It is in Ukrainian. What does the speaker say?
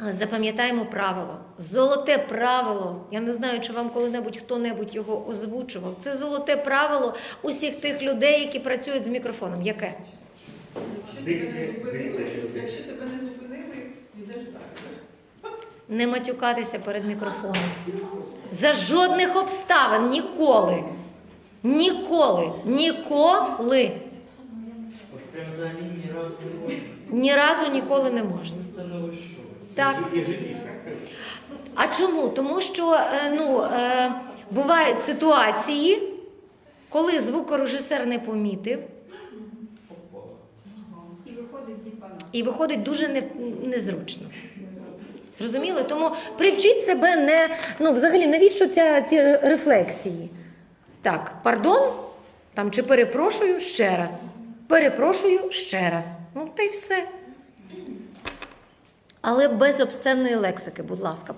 Запам'ятаємо правило. Золоте правило. Я не знаю, чи вам коли-небудь хто-небудь його озвучував. Це золоте правило усіх тих людей, які працюють з мікрофоном. Яке? Якщо тебе не зупинили, якщо тебе не зупинили, йдеш далі. Не матюкатися перед мікрофоном. За жодних обставин ніколи. Ніколи. Ніколи. От прям взагалі ні разу не можна. Ні разу ніколи не можна. Так. А чому? Тому що е, ну, е, бувають ситуації, коли звукорежисер не помітив, І виходить і виходить дуже не, незручно. Зрозуміли? Тому привчіть себе не. Ну, взагалі, навіщо ця, ці рефлексії? Так, пардон, там чи перепрошую ще раз. Перепрошую ще раз. Ну, та й все. Але без обсценної лексики, будь ласка.